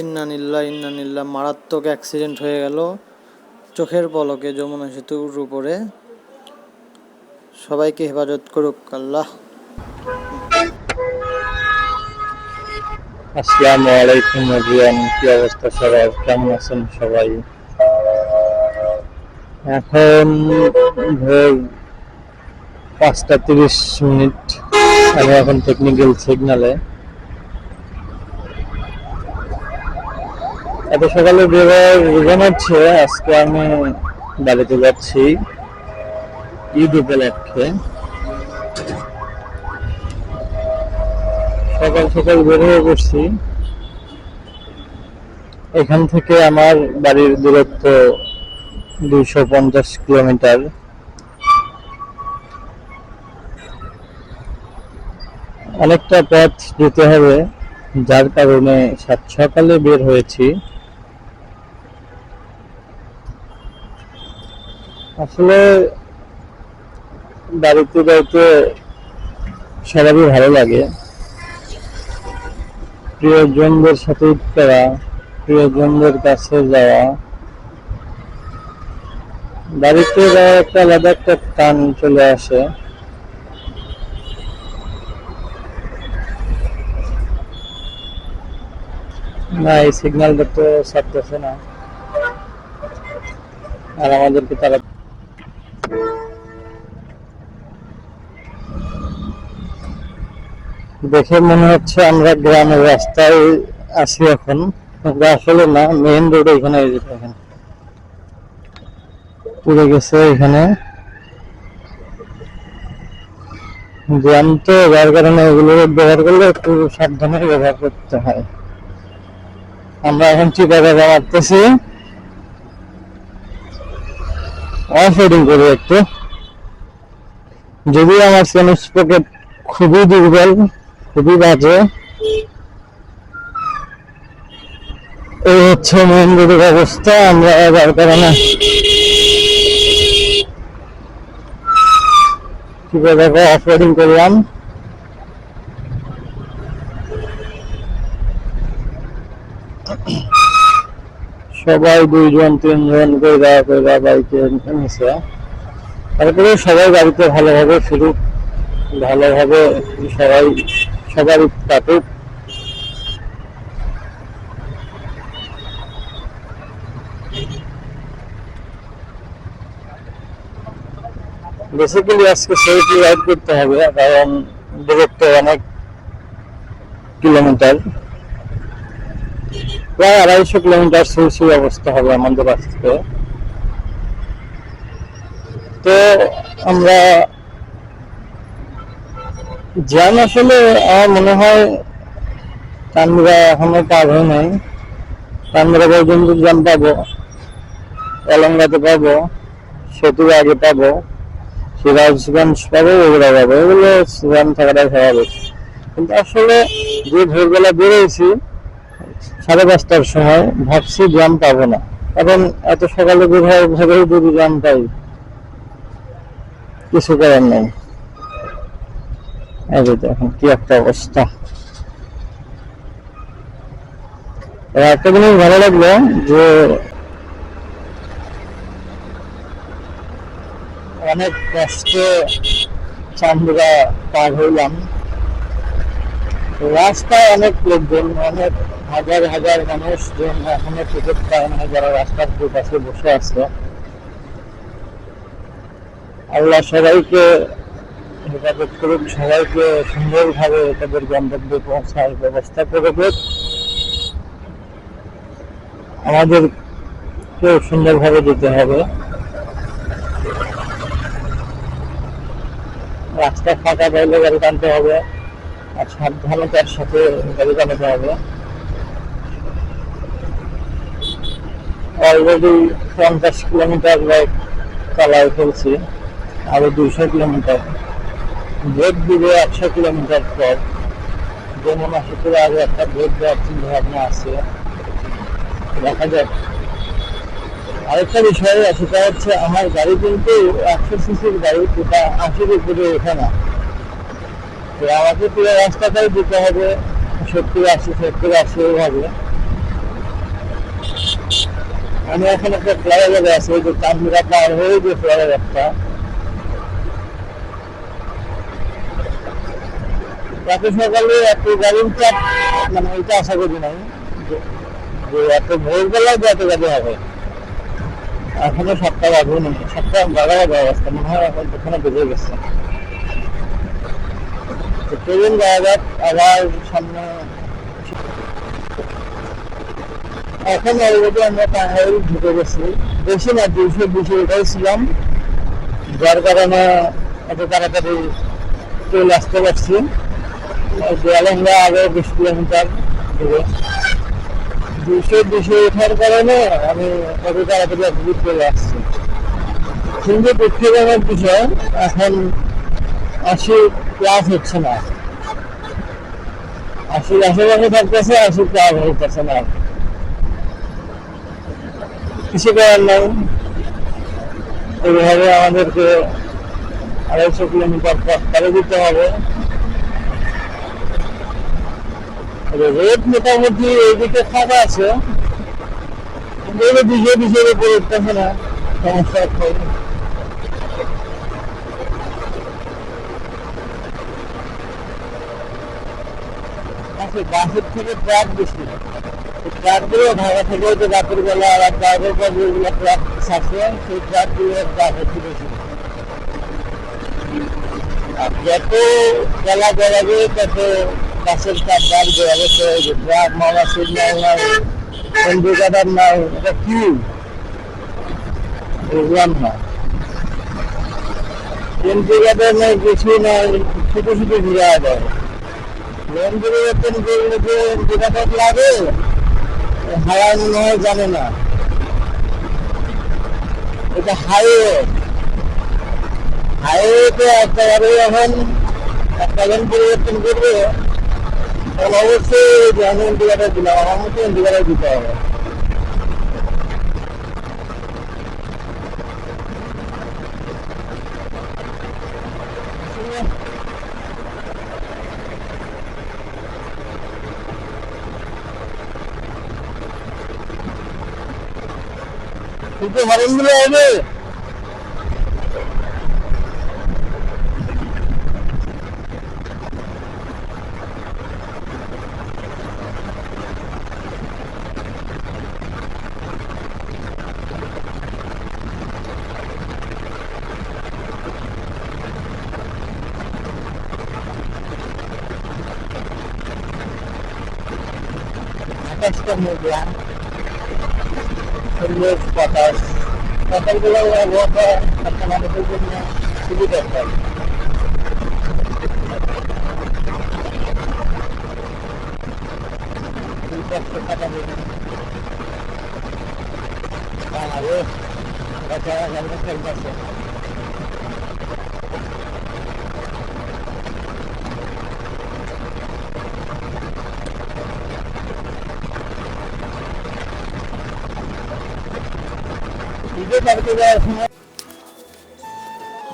ইন্নানিল্লা ইন্নানিল্লা মারাত্মক অ্যাক্সিডেন্ট হয়ে গেল। চোখের পলকে যমুনা সেতুর উপরে। সবাইকে হেফাজত করুক আল্লাহ। আসসালামু আলাইকুম এভরিওয়ান, কি অবস্থা সবার? কেমন আছেন সবাই? এখন ভোর পাঁচটা তিরিশ মিনিট, আমি এখন টেকনিক্যাল সিগনালে এত সকালে রিজন হচ্ছে আজকে আমি বাড়িতে যাচ্ছি ঈদ উপলক্ষে সকাল সকাল বের হয়ে পড়ছি। এখান থেকে আমার বাড়ির দূরত্ব দুইশো পঞ্চাশ কিলোমিটার। অনেকটা পথ যেতে হবে, যার কারণে সাত সকালে বের হয়েছি। আসলে বাড়িতে যাইতে সবারই ভালো লাগে। প্রিয়জনদের সাথে ঈদ করা, প্রিয়জনদের কাছে যাওয়া। বাড়িতে যাওয়ার একটা আলাদা একটা টান চলে আসে। না, এই সিগন্যালটা তো ছাড়তেছে না। আর আমাদেরকে তারা দেখে মনে হচ্ছে আমরা গ্রামের রাস্তায় আছি এখন। আসলে না মেইন রোড এখানে যে পুড়ে গেছে এখানে। জ্যাম তো যার কারণে এগুলো ব্যবহার করলে একটু সাবধানে ব্যবহার করতে হয়। আমরা এখন জায়গা মারতেছি অফ রোডিং করি একটু। যদিও আমার স্যানুস পকেট খুবই দুর্বল খুবই বাজে। এই হচ্ছে মেন রোডের অবস্থা, আমরা যার কারণে কীভাবে অফরোডিং করলাম। সবাই দুইজন, তিনজন কইরা কইরা বাইকে নিছে তারপরে সবাই বাড়িতে ভালোভাবে ফিরুক, ভালোভাবে সবাই সবার কাটুক বেসিক্যালি আজকে সেফলি রাইড করতে হবে, কারণ দূরত্ব অনেক কিলোমিটার প্রায় আড়াইশো কিলোমিটার সুরসুর অবস্থা হবে আমাদের আজকে। তো আমরা জ্যাম আসলে, আমার মনে হয় কানমুরা এখনও পার হয় নাই। কানমুরা পর্যন্ত জ্যাম পাবো, এলঙ্গাতে পাবো সেতু আগে পাবো সিরাজগঞ্জ পাবো, ওগুলো পাবো, এগুলো জ্যাম থাকাটাই স্বাভাবিক। কিন্তু আসলে যে ভোরবেলা বেরোয়েছি সাড়ে পাঁচটার সময় ভাবছি জ্যাম পাবো না। কারণ এত সকালে বের হওয়ার ভেবেই যদি জ্যাম পাই, কিছু করার নেই। এই যে দেখেন কি একটা অবস্থা। একটা জিনিস ভালো লাগল যে অনেক কষ্টে চান্দুরা পার হইলাম। রাস্তায় অনেক লোকজন, অনেক হাজার হাজার মানুষ মানুষজন এখনও টিকিট পায় না যারা রাস্তার দুপাশে বসে আছে। আল্লাহ সবাইকে হেফাজত করুক সবাইকে সুন্দরভাবে তাদের গন্তব্যে পৌঁছার ব্যবস্থা করে দেব আমাদেরকেও সুন্দরভাবে যেতে হবে। রাস্তা ফাঁকা পাইলে গাড়ি টানতে হবে, আর সাবধানতার সাথে গাড়ি চালাতে হবে। অলরেডি পঞ্চাশ কিলোমিটার বাইক চালাই ফেলছি আরও দুইশো কিলোমিটার। ভোট দিবে একশো কিলোমিটার পর যমুনা সেতুর আগে একটা ভোট দেওয়ার চিন্তা ভাবনা আছে। দেখা যাক। আরেকটা বিষয় সেটা হচ্ছে আমার গাড়ি কিন্তু একশো সিসির গাড়ি যেটা আশির উপরে ওঠে না। তো আমাকে পুরো রাস্তাটাই দিতে হবে। সত্তর আশি সত্তর আশি ওইভাবে আমি এখন একটা ফ্লাইওভারে আছি, ওই যে চান্দুরা পার হয়ে যে ফ্লাইওভারটা এত সকালে এত গাড়ির চাপ মানে ওইটা আশা করি নাই যে- এত ভোরবেলায় যে এত গাড়ি হবে। এখনও বাজে অবস্থা, মনে হয় এখন ওখানে বেজে গেছে। ট্রেন যাওয়া যাক, আবার সামনে এখন অলরেডি আমরা টাঙ্গাইল ঢুকে গেছি। বেশি না, দুইশো দুশো এটাই ছিলাম। যার কারণে এত তাড়াতাড়ি চলে আসতে পারছি। দেয়ালেঙ্গা আগে বিশ কিলোমিটার দুশো দুশো ওঠার কারণে আমি এত তাড়াতাড়ি একদিক চলে আসছি। কিন্তু দুঃখজনক বিষয়, এখন আশি ক্লাস হচ্ছে না। আশির আশেপাশে থাকতেছে আশি ক্লাস হইতেছে না। কিছু করার নাই। এইভাবে আমাদেরকে আড়াইশো কিলোমিটার পথ পাড়ি দিতে হবে। রেট মোটামুটি এইদিকে ফাঁকা আছে। দিকে দিকে উপরে উঠতেছে না, সমস্যা আচ্ছা বাসের থেকে ট্রাক বেশি। থেকে বেলা ড্রাইভার যেগুলো ছাড়ছে, সেই হচ্ছে বেশি। আর যত তত বাসের চাপ বাড়বে অবশ্যই ট্রাক মামা সিগন্যাল নাই ইন্ডিকেটার নাই এটা কি বুঝলাম না ইন্ডিকেটার নেই কিছু নাই ছোট ছোট ঘুরে দেয় লেন পরিবর্তন করলে যে ইন্ডিকেটার লাগে হাওয়ায় মনে হয় জানে না এটা হাইওয়ে হাইওয়েতে একেবারে যখন একটা লেন পরিবর্তন করবে তখন অবশ্যই যে আমি ইন্ডিকেটার দিলাম আমার মতো ইন্ডিকেটার দিতে হবে কিন্তু হরেনগুলো হবে kemudian perlu potas potas bila ya apa terkena tubuhnya tubuh dokter untuk kepada diri kalau nah, baca yang terbaik.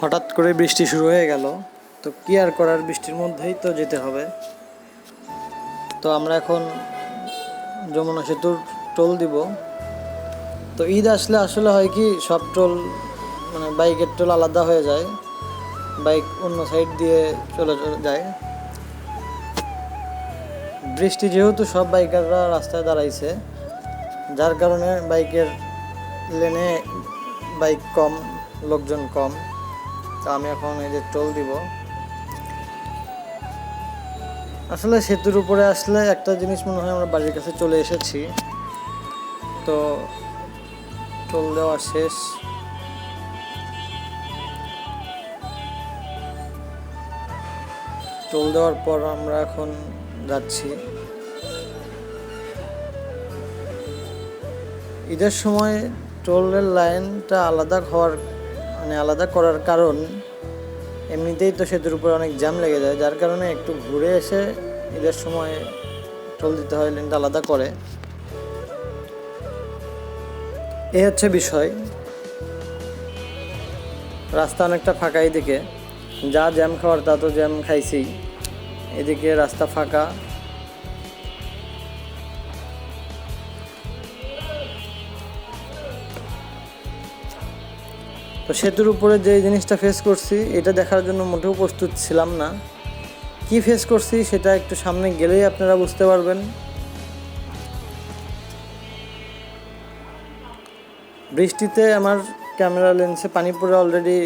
হঠাৎ করে বৃষ্টি শুরু হয়ে গেল। তো কি আর করার, বৃষ্টির মধ্যেই তো যেতে হবে। তো আমরা এখন যমুনা সেতুর টোল দিব। তো ঈদ আসলে আসলে হয় কি, সব টোল মানে বাইকের টোল আলাদা হয়ে যায়। বাইক অন্য সাইড দিয়ে চলে চলে যায়। বৃষ্টি যেহেতু সব বাইকাররা রাস্তায় দাঁড়াইছে, যার কারণে বাইকের লেনে বাইক কম, লোকজন কম। তো আমি এখন এই যে টোল দিব। আসলে সেতুর উপরে আসলে একটা জিনিস মনে হয় আমরা বাড়ির কাছে চলে এসেছি। তো টোল দেওয়া শেষ। টোল দেওয়ার পর আমরা এখন যাচ্ছি। ঈদের সময় টোলের লাইনটা আলাদা হওয়ার মানে আলাদা করার কারণ, এমনিতেই তো সেতুর উপরে অনেক জ্যাম লেগে যায়। যার কারণে একটু ঘুরে এসে ঈদের সময় টোল দিতে হয়, লাইনটা আলাদা করে। এই হচ্ছে বিষয়। রাস্তা অনেকটা ফাঁকা এদিকে যা জ্যাম খাওয়ার তা তো জ্যাম খাইছি। এদিকে রাস্তা ফাঁকা। তো সেতুর উপরে যে জিনিসটা ফেস করছি, এটা দেখার জন্য মোটেও প্রস্তুত ছিলাম না। কি ফেস করছি সেটা একটু সামনে গেলেই আপনারা বুঝতে পারবেন। বৃষ্টিতে আমার ক্যামেরা লেন্সে পানি পড়ে অলরেডি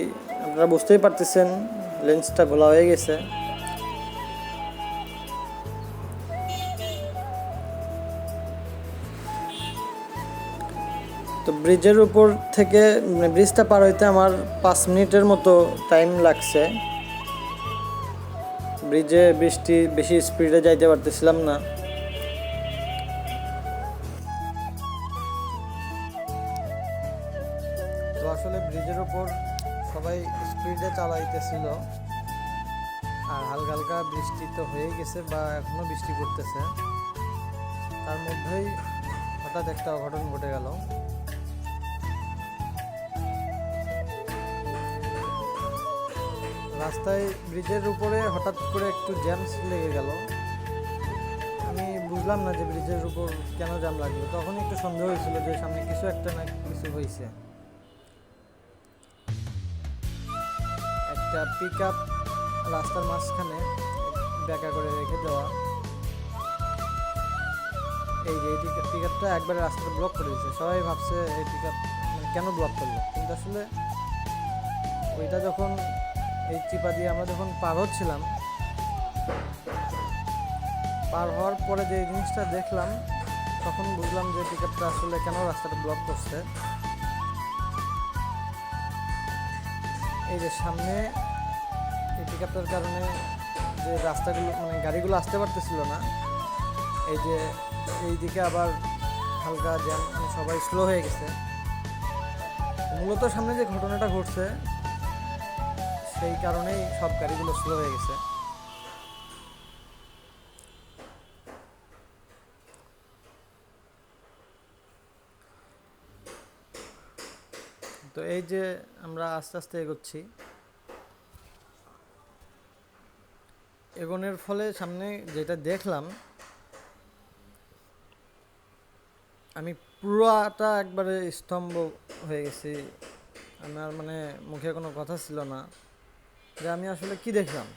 আপনারা বুঝতেই পারতেছেন, লেন্সটা ঘোলা হয়ে গেছে। ব্রিজের উপর থেকে মানে ব্রিজটা পার হইতে আমার পাঁচ মিনিটের মতো টাইম লাগছে। ব্রিজে বৃষ্টি বেশি স্পিডে যাইতে পারতেছিলাম না। তো আসলে ব্রিজের উপর সবাই স্পিডে চালাইতেছিল। আর হালকা হালকা বৃষ্টি তো হয়ে গেছে বা এখনও বৃষ্টি পড়তেছে। তার মধ্যেই হঠাৎ একটা অঘটন ঘটে গেল। রাস্তায় ব্রিজের উপরে হঠাৎ করে একটু জ্যামস লেগে গেল। আমি বুঝলাম না যে ব্রিজের উপর কেন জ্যাম লাগল। তখন একটু সন্দেহ হয়েছিল যে সামনে কিছু একটা না কিছু হয়েছে। একটা পিক আপ রাস্তার মাঝখানে ব্যাকা করে রেখে দেওয়া। এই যে এই পিক আপটা একবারে রাস্তাটা ব্লক করে দিয়েছে। সবাই ভাবছে এই পিক আপ কেন ব্লক করল? কিন্তু আসলে ওইটা যখন এই চিপা দিয়ে আমরা যখন পার হচ্ছিলাম, পার হওয়ার পরে যে জিনিসটা দেখলাম, তখন বুঝলাম যে পিক আসলে কেন রাস্তাটা ব্লক করছে। এই যে সামনে এই পিক কারণে যে রাস্তাগুলো মানে গাড়িগুলো আসতে পারতেছিল না, এই যে এই দিকে আবার হালকা জ্যাম মানে সবাই স্লো হয়ে গেছে। মূলত সামনে যে ঘটনাটা ঘটছে সেই কারণেই সব গাড়িগুলো স্লো হয়ে গেছে। তো এই যে আমরা আস্তে আস্তে এগোচ্ছি। এগোনের ফলে সামনে যেটা দেখলাম, আমি পুরোটা একবারে স্তম্ভ হয়ে গেছি। আমার মানে মুখে কোনো কথা ছিল না। যে আমি আসলে কি দেখলাম?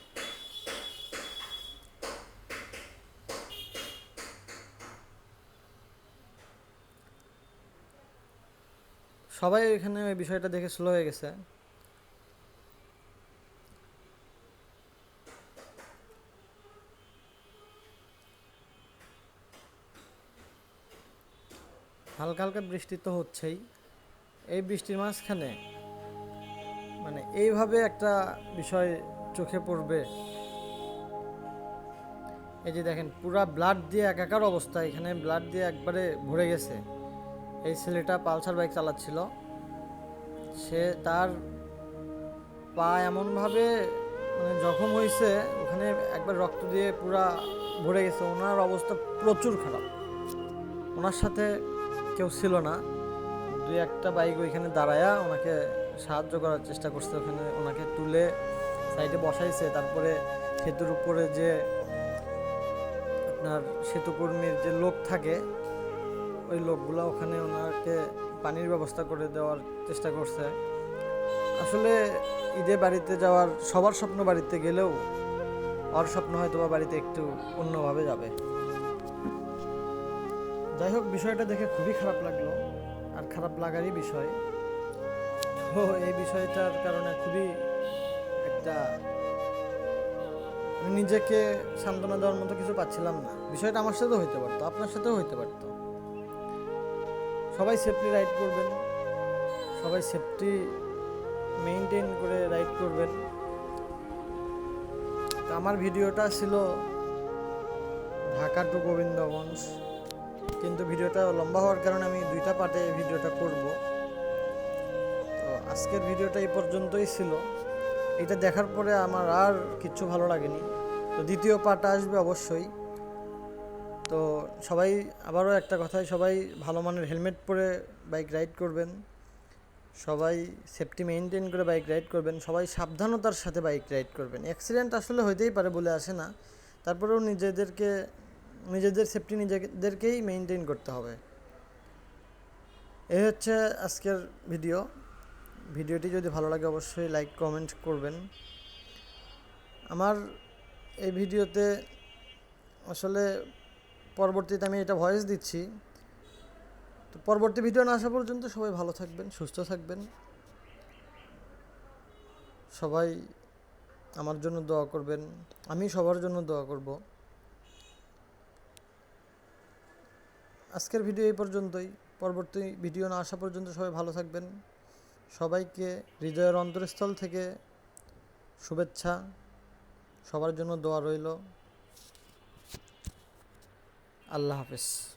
সবাই এখানে ওই বিষয়টা দেখে স্লো হয়ে গেছে। হালকা হালকা বৃষ্টি তো হচ্ছেই। এই বৃষ্টির মাঝখানে মানে এইভাবে একটা বিষয় চোখে পড়বে। এই যে দেখেন, পুরা ব্লাড দিয়ে একাকার অবস্থা, এখানে ব্লাড দিয়ে একবারে ভরে গেছে। এই ছেলেটা পালসার বাইক চালাচ্ছিল। সে তার পা এমনভাবে মানে জখম হয়েছে, ওখানে একবার রক্ত দিয়ে পুরা ভরে গেছে। ওনার অবস্থা প্রচুর খারাপ। ওনার সাথে কেউ ছিল না। দুই একটা বাইক ওইখানে দাঁড়ায়া ওনাকে সাহায্য করার চেষ্টা করছে ওখানে। ওনাকে তুলে সাইডে বসাইছে, তারপরে সেতুর উপরে যে আপনার সেতুকর্মীর যে লোক থাকে, ওই লোকগুলো ওখানে ওনাকে পানির ব্যবস্থা করে দেওয়ার চেষ্টা করছে। আসলে ঈদে বাড়িতে যাওয়ার সবার স্বপ্ন বাড়িতে গেলেও ওর স্বপ্ন হয়তো বা বাড়িতে একটু অন্যভাবে যাবে। যাই হোক, বিষয়টা দেখে খুবই খারাপ লাগল। আর খারাপ লাগারই বিষয়। তো এই বিষয়টার কারণে খুবই একটা নিজেকে সান্ত্বনা দেওয়ার মতো কিছু পাচ্ছিলাম না। বিষয়টা আমার সাথেও হইতে পারতো, আপনার সাথেও হইতে পারতো। সবাই সেফটি রাইড করবেন, সবাই সেফটি মেনটেন করে রাইড করবেন। তো আমার ভিডিওটা ছিল ঢাকা টু গোবিন্দগঞ্জ, কিন্তু ভিডিওটা লম্বা হওয়ার কারণে আমি দুইটা পার্টে ভিডিওটা করব। আজকের ভিডিওটা এই পর্যন্তই ছিল। এটা দেখার পরে আমার আর কিচ্ছু ভালো লাগেনি। তো দ্বিতীয় পার্ট আসবে অবশ্যই। তো সবাই আবারও একটা কথাই সবাই ভালো মানের হেলমেট পরে বাইক রাইড করবেন। সবাই সেফটি মেনটেন করে বাইক রাইড করবেন। সবাই সাবধানতার সাথে বাইক রাইড করবেন। অ্যাক্সিডেন্ট আসলে হইতেই পারে বলে আসে না। তারপরেও নিজেদেরকে, নিজেদের সেফটি নিজেদেরকেই মেনটেন করতে হবে। এই হচ্ছে আজকের ভিডিও ভিডিওটি যদি ভালো লাগে অবশ্যই লাইক, কমেন্ট করবেন। আমার এই ভিডিওতে আসলে পরবর্তীতে আমি এটা ভয়েস দিচ্ছি। তো পরবর্তী ভিডিও না আসা পর্যন্ত সবাই ভালো থাকবেন, সুস্থ থাকবেন। সবাই আমার জন্য দোয়া করবেন, আমি সবার জন্য দোয়া করব। আজকের ভিডিও এই পর্যন্তই। পরবর্তী ভিডিও না আসা পর্যন্ত সবাই ভালো থাকবেন। সবাইকে হৃদয়ের অন্তরস্থল থেকে শুভেচ্ছা। সবার জন্য দোয়া রইল। আল্লাহ হাফেজ।